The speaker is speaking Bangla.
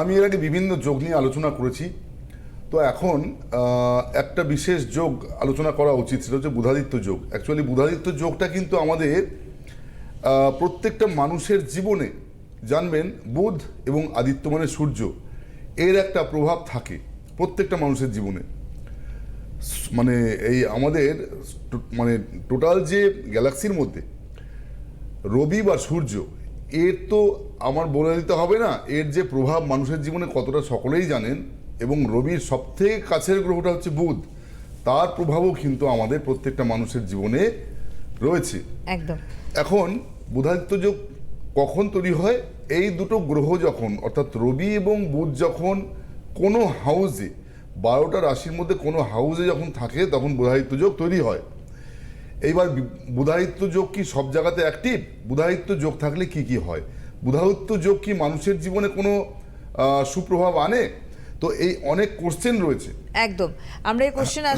আমি এর আগে বিভিন্ন যোগ নিয়ে আলোচনা করেছি। তো এখন একটা বিশেষ যোগ আলোচনা করা উচিত, সেটা হচ্ছে বুধাদিত্য যোগ। অ্যাকচুয়ালি বুধাদিত্য যোগটা কিন্তু আমাদের প্রত্যেকটা মানুষের জীবনে, জানবেন, বুধ এবং আদিত্য মানে সূর্য, এর একটা প্রভাব থাকে প্রত্যেকটা মানুষের জীবনে। মানে এই আমাদের মানে টোটাল যে গ্যালাক্সির মধ্যে, রবি বা সূর্য এর তো আমার বলে দিতে হবে না এর যে প্রভাব মানুষের জীবনে কতটা সকলেই জানেন এবং রবির সবথেকে কাছের গ্রহটা হচ্ছে বুধ তার প্রভাবও কিন্তু আমাদের প্রত্যেকটা মানুষের জীবনে রয়েছে। একদম। এখন বুধাদিত্য যোগ কখন তৈরি হয়? এই দুটো গ্রহ যখন অর্থাৎ রবি এবং বুধ যখন কোনো হাউসে বারোটা রাশির মধ্যে কোনো হাউসে যখন থাকে তখন বুধাদিত্য যোগ তৈরি হয়। এইবার বি- যোগ কি সব জায়গাতে অ্যাক্টিভ বুধাদিত্য যোগ থাকলে কি কি হয়? বুধাদিত্য যোগ কি মানুষের জীবনে কোনো সুপ্রভাব আনে? তো এই অনেক কোশ্চেন রয়েছে। একদম। আমরা এই কোশ্চেন